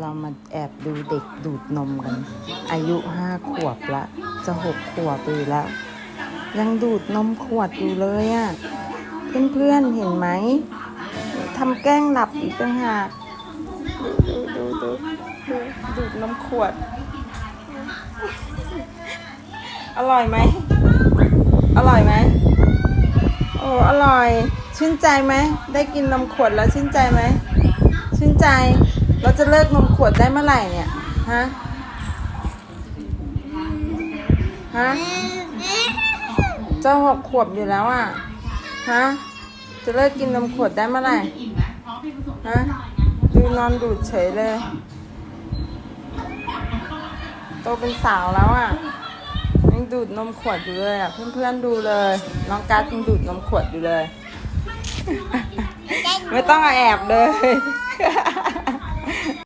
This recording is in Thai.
เรามาแอบดูเด็กดูดนมกัน อายุห้าขวบละ จะหกขวบไปแล้ว ยังดูดนมขวดอยู่เลยอะ่ะ เพื่อนๆเห็นไหมทำแกล้งหลับอีกต่างหากดูดูดูดูดูดนมขวด อร่อยไหม อร่อยไหม โอ้ อร่อย ชื่นใจไหม ได้กินนมขวดแล้วชื่นใจไหม ชื่นใจ เราจะเลิกนมขวดได้เมื่อไหร่เนี่ย ฮะ ฮะ เจ้าหกขวบอยู่แล้วอะ ฮะ จะเลิกกินนมขวดได้เมื่อไหร่ ฮะ ดูนอนดูดเฉยเลย โตเป็นสาวแล้วอะยังดูดนมขวดอยู่เลยอะ เพื่อนๆดูเลย น้องกัสยังดูดนมขวดอยู่เลย ไม่ต้องแอบเลย